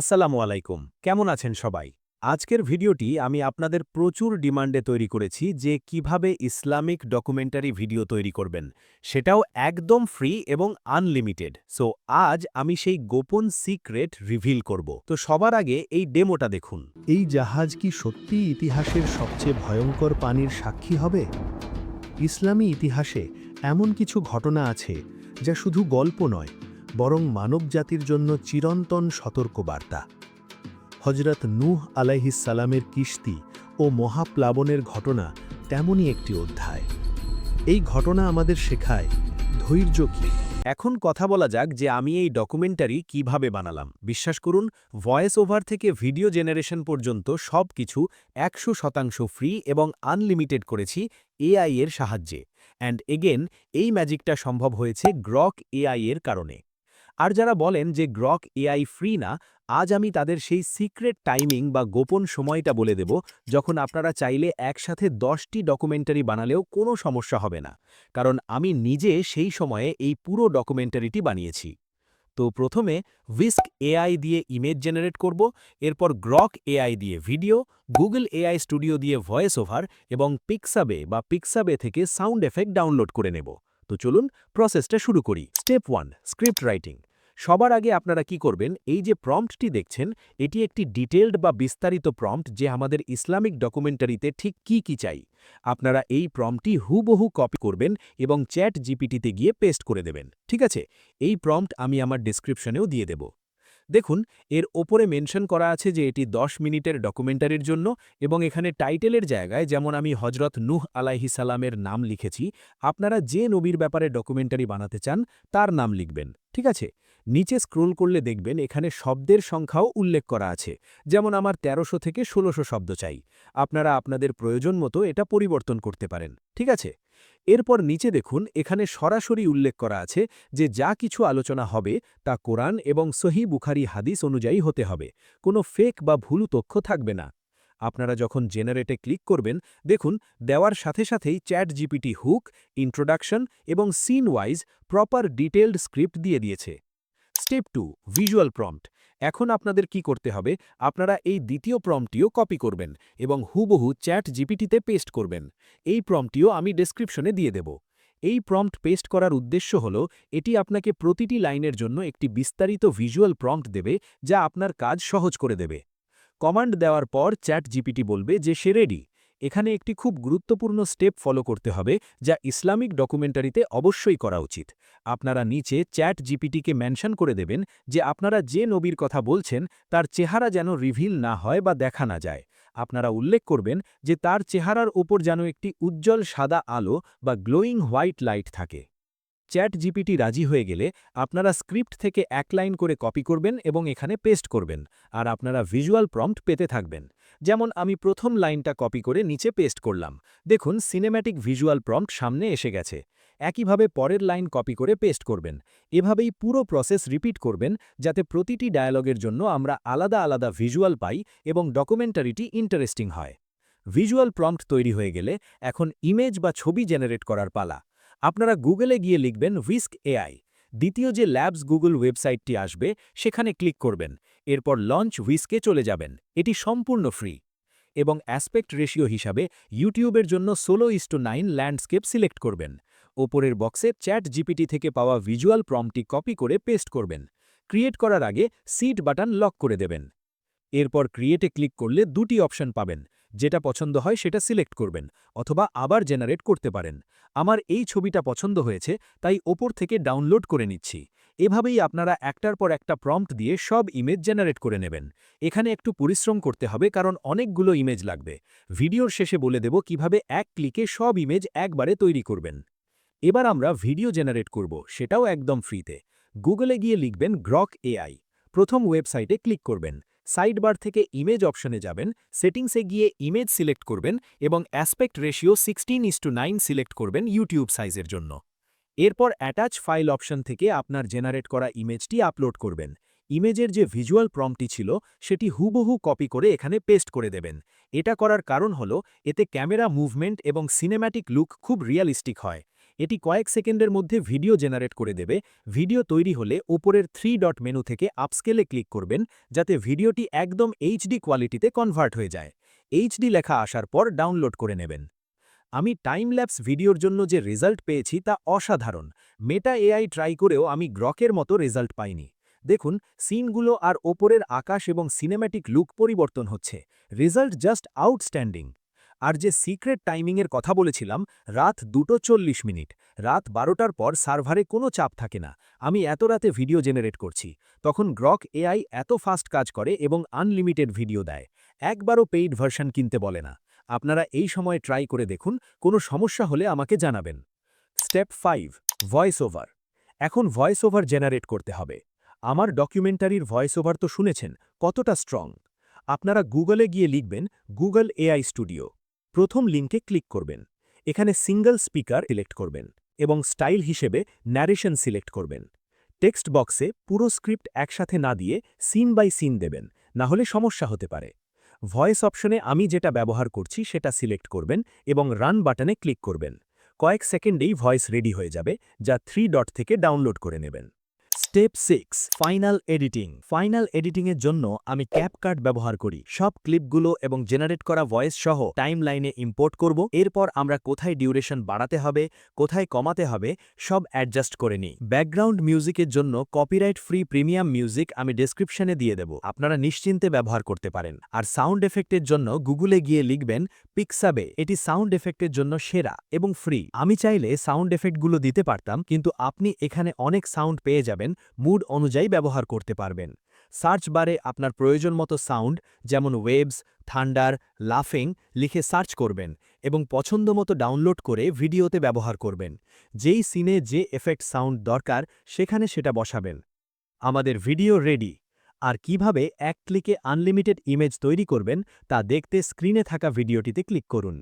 আসসালামু আলাইকুম। কেমন আছেন সবাই? আজকের ভিডিওটি আমি আপনাদের প্রচুর ডিমান্ডে তৈরি করেছি যে কীভাবে ইসলামিক ডকুমেন্টারি ভিডিও তৈরি করবেন। সেটাও একদম ফ্রি এবং আনলিমিটেড। সো, আজ আমি সেই গোপন সিক্রেট রিভিল করব। তো, সবার আগে এই ডেমোটা দেখুন। এই জাহাজ কি সত্যিই ইতিহাসের সবচেয়ে ভয়ঙ্কর পানির সাক্ষী হবে? ইসলামী ইতিহাসে এমন কিছু ঘটনা আছে যা শুধু গল্প নয় বরং মানবজাতির জন্য চিরন্তন সতর্কবার্তা। হজরত নূহ আলাইহিসালামের কিস্তি ও মহাপ্লাবনের ঘটনা তেমনই একটি অধ্যায়। এই ঘটনা আমাদের শেখায় ধৈর্য কী। এখন কথা বলা যাক যে আমি এই ডকুমেন্টারি কীভাবে বানালাম। বিশ্বাস করুন, ভয়েস ওভার থেকে ভিডিও জেনারেশন পর্যন্ত সব কিছু একশো শতাংশ ফ্রি এবং আনলিমিটেড করেছি এআই এর সাহায্যে। অ্যান্ড এগেন, এই ম্যাজিকটা সম্ভব হয়েছে গ্রক এআই এর কারণে। আর যারা বলেন যে গ্রক এআই ফ্রি না, আজ আমি তাদের সেই সিক্রেট টাইমিং বা গোপন সময়টা বলে দেব, যখন আপনারা চাইলে একসাথে দশটি ডকুমেন্টারি বানালেও কোনো সমস্যা হবে না। কারণ আমি নিজে সেই সময়ে এই পুরো ডকুমেন্টারিটি বানিয়েছি। তো প্রথমে উইস্ক এআই দিয়ে ইমেজ জেনারেট করব, এরপর গ্রক এআই দিয়ে ভিডিও, গুগল এআই স্টুডিও দিয়ে ভয়েস ওভার এবং পিক্সাবে বা পিক্সাবে থেকে সাউন্ড এফেক্ট ডাউনলোড করে নেব। তো চলুন প্রসেসটা শুরু করি। Step one, script writing. সবার আগে আপনারা কি করবেন, এই যে প্রম্পটটি দেখছেন, এটি একটি ডিটেলড বা বিস্তারিত প্রম্পট যে আমাদের ইসলামিক ডকুমেন্টারিতে ঠিক কি কি চাই। আপনারা এই প্রম্পটটি হুবহু কপি করবেন এবং চ্যাট জিপিটিতে গিয়ে পেস্ট করে দেবেন, ঠিক আছে? এই প্রম্পট আমি আমার ডিসক্রিপশনেও দিয়ে দেব। দেখুন, এর ওপরে মেনশন করা আছে যে এটি 10 মিনিটের ডকুমেন্টারির জন্য এবং এখানে টাইটেলের জায়গায় যেমন আমি হজরত নুহ আলাইহি সালামের নাম লিখেছি, আপনারা যে নবীর ব্যাপারে ডকুমেন্টারি বানাতে চান, তার নাম লিখবেন, ঠিক আছে? নিচে স্ক্রোল করলে দেখবেন এখানে শব্দের সংখ্যাও উল্লেখ করা আছে। যেমন আমার তেরোশো থেকে ১৬০০ শব্দ চাই। আপনারা আপনাদের প্রয়োজন মতো এটা পরিবর্তন করতে পারেন, ঠিক আছে? এরপর নিচে দেখুন, এখানে সরাসরি উল্লেখ করা আছে যে যা কিছু আলোচনা হবে তা কোরআন এবং সহি বুখারি হাদিস অনুযায়ী হতে হবে। কোনো ফেক বা ভুল তথ্য থাকবে না। আপনারা যখন জেনারেটে ক্লিক করবেন, দেখুন, দেওয়ার সাথে সাথেই চ্যাট জিপিটি হুক, ইন্ট্রোডাকশন এবং scene wise proper detailed script দিয়ে দিয়েছে। Step two, visual prompt. এখন আপনাদের কি করতে হবে, আপনারা এই দ্বিতীয় প্রম্পটিও কপি করবেন এবং হুবহু চ্যাট জিপিটিতে পেস্ট করবেন। এই প্রম্পটিও আমি ডেসক্রিপশনে দিয়ে দেব। এই প্রম্পট পেস্ট করার উদ্দেশ্য হল, এটি আপনাকে প্রতিটি লাইনের জন্য একটি বিস্তারিত ভিজুয়াল প্রম্পট দেবে, যা আপনার কাজ সহজ করে দেবে। কমান্ড দেওয়ার পর চ্যাট জিপিটি বলবে যে সে রেডি। এখানে একটি খুব গুরুত্বপূর্ণ স্টেপ ফলো করতে হবে, যা ইসলামিক ডকুমেন্টারিতে অবশ্যই করা উচিত। আপনারা নিচে চ্যাট জিপিটিকে মেনশন করে দেবেন যে আপনারা যে নবীর কথা বলছেন, তার চেহারা যেন রিভিল না হয় বা দেখা না যায়। আপনারা উল্লেখ করবেন যে তার চেহারার ওপর যেন একটি উজ্জ্বল সাদা আলো বা গ্লোয়িং হোয়াইট লাইট থাকে। চ্যাট জিপিটি রাজি হয়ে গেলে আপনারা স্ক্রিপ্ট থেকে এক লাইন করে কপি করবেন এবং এখানে পেস্ট করবেন, আর আপনারা ভিজুয়াল প্রম্পট পেতে থাকবেন। যেমন আমি প্রথম লাইনটা কপি করে নিচে পেস্ট করলাম। দেখুন, সিনেম্যাটিক ভিজুয়াল প্রম্পট সামনে এসে গেছে। একইভাবে পরের লাইন কপি করে পেস্ট করবেন। এভাবেই পুরো প্রসেস রিপিট করবেন, যাতে প্রতিটি ডায়ালগের জন্য আমরা আলাদা আলাদা ভিজুয়াল পাই এবং ডকুমেন্টারিটি ইন্টারেস্টিং হয়। ভিজুয়াল প্রম্পট তৈরি হয়ে গেলে এখন ইমেজ বা ছবি জেনারেট করার পালা। আপনারা গুগলে গিয়ে লিখবেন উইস্ক এআই। দ্বিতীয় যে ল্যাবস গুগল ওয়েবসাইটটি আসবে, সেখানে ক্লিক করবেন। এরপর লঞ্চ উইস্কে চলে যাবেন। এটি সম্পূর্ণ ফ্রি। এবং অ্যাসপেক্ট রেশিও হিসাবে ইউটিউবের জন্য ষোলো ইস্টু নাইন ল্যান্ডস্কেপ সিলেক্ট করবেন। ওপরের বক্সে চ্যাট জিপিটি থেকে পাওয়া ভিজুয়াল প্রমটি কপি করে পেস্ট করবেন। ক্রিয়েট করার আগে সিট বাটন লক করে দেবেন। এরপর ক্রিয়েটে ক্লিক করলে দুটি অপশন পাবেন। যেটা পছন্দ হয় সেটা সিলেক্ট করবেন অথবা আবার জেনারেট করতে পারেন। আমার এই ছবিটা পছন্দ হয়েছে, তাই ওপর থেকে ডাউনলোড করে নিচ্ছি। এভাবেই আপনারা একটার পর একটা প্রম্পট দিয়ে সব ইমেজ জেনারেট করে নেবেন। এখানে একটু পরিশ্রম করতে হবে, কারণ অনেকগুলো ইমেজ লাগবে। ভিডিওর শেষে বলে দেব কীভাবে এক ক্লিকে সব ইমেজ একবারে তৈরি করবেন। এবার আমরা ভিডিও জেনারেট করব, সেটাও একদম ফ্রিতে। গুগলে গিয়ে লিখবেন গ্রক এআই। প্রথম ওয়েবসাইটে ক্লিক করবেন। সাইডবার থেকে ইমেজ অপশনে যাবেন সেটিংসে গিয়ে ইমেজ সিলেক্ট করবেন এবং aspect ratio sixteen is to nine select করবেন ইউটিউব সাইজের জন্য। এরপর অ্যাটাচ ফাইল অপশন থেকে আপনার জেনারেট করা ইমেজটি আপলোড করবেন। ইমেজের যে ভিজুয়াল প্রম্পটি ছিল, সেটি হুবহু কপি করে এখানে পেস্ট করে দেবেন। এটা করার কারণ হল, এতে ক্যামেরা মুভমেন্ট এবং সিনেম্যাটিক লুক খুব রিয়ালিস্টিক হয়। এটি কয়েক সেকেন্ডের মধ্যে ভিডিও জেনারেট করে দেবে। ভিডিও তৈরি হলে ওপরের থ্রি ডট মেনু থেকে আপস্কেলে ক্লিক করবেন, যাতে ভিডিওটি একদম এইচডি কোয়ালিটিতে কনভার্ট হয়ে যায়। এইচডি লেখা আসার পর ডাউনলোড করে নেবেন। আমি টাইম ল্যাপস ভিডিওর জন্য যে রেজাল্ট পেয়েছি তা অসাধারণ। মেটা এআই ট্রাই করেও আমি গ্রকের মতো রেজাল্ট পাইনি। দেখুন সিনগুলো আর ওপরের আকাশ এবং সিনেম্যাটিক লুক পরিবর্তন হচ্ছে। রেজাল্ট জাস্ট আউটস্ট্যান্ডিং আর যে সিক্রেট টাইমিংয়ের কথা বলেছিলাম, রাত দুটো চল্লিশ মিনিট। রাত বারোটার পর সার্ভারে কোনো চাপ থাকে না। আমি এত রাতে ভিডিও জেনারেট করছি। তখন গ্রক এআই এত ফাস্ট কাজ করে এবং আনলিমিটেড ভিডিও দেয়। একবারও পেইড ভার্সন কিনতে বলে না। আপনারা এই সময় ট্রাই করে দেখুন, কোনো সমস্যা হলে আমাকে জানাবেন। স্টেপ ফাইভ ভয়েস ওভার এখন ভয়েস ওভার জেনারেট করতে হবে। আমার ডকুমেন্টারির ভয়েস ওভার তো শুনেছেন, কতটা স্ট্রং। আপনারা গুগলে গিয়ে লিখবেন, গুগল এআই স্টুডিও। প্রথম লিঙ্কে ক্লিক করবেন। এখানে সিঙ্গল স্পিকার সিলেক্ট করবেন এবং স্টাইল হিসেবে ন্যারেশন সিলেক্ট করবেন। টেক্সট বক্সে পুরো স্ক্রিপ্ট একসাথে না দিয়ে সিন বাই সিন দেবেন, না হলে সমস্যা হতে পারে। ভয়েস অপশনে আমি যেটা ব্যবহার করছি সেটা সিলেক্ট করবেন এবং রান বাটনে ক্লিক করবেন। কয়েক সেকেন্ডেই ভয়েস রেডি হয়ে যাবে, যা থ্রি ডট থেকে ডাউনলোড করে নেবেন। Step six, final editing. Final এডিটিংয়ের জন্য আমি ক্যাপকার্ট ব্যবহার করি। সব ক্লিপগুলো এবং জেনারেট করা ভয়েস সহ টাইম লাইনে ইম্পোর্ট করব। এরপর আমরা কোথায় ডিউরেশন বাড়াতে হবে, কোথায় কমাতে হবে, সব অ্যাডজাস্ট করে নিই। ব্যাকগ্রাউন্ড মিউজিকের জন্য কপিরাইট ফ্রি প্রিমিয়াম মিউজিক আমি ডেসক্রিপশনে দিয়ে দেব। আপনারা নিশ্চিন্তে ব্যবহার করতে পারেন। আর সাউন্ড এফেক্টের জন্য গুগলে গিয়ে লিখবেন পিক্সাবে। এটি সাউন্ড এফেক্টের জন্য সেরা এবং ফ্রি। আমি চাইলে সাউন্ড এফেক্টগুলো দিতে পারতাম, কিন্তু আপনি এখানে অনেক সাউন্ড পেয়ে যাবেন। মুড অনুযায়ী ব্যবহার করতে পারবেন। সার্চ বারে আপনার প্রয়োজন মতো সাউন্ড, যেমন ওয়েবস থান্ডার, লাফিং, লিখে সার্চ করবেন এবং পছন্দ মতো ডাউনলোড করে ভিডিওতে ব্যবহার করবেন। যেই সিনে যে এফেক্ট সাউন্ড দরকার, সেখানে সেটা বসাবেন। আমাদের ভিডিও রেডি। আর কীভাবে এক ক্লিকে আনলিমিটেড ইমেজ তৈরি করবেন, তা দেখতে স্ক্রিনে থাকা ভিডিওটিতে ক্লিক করুন।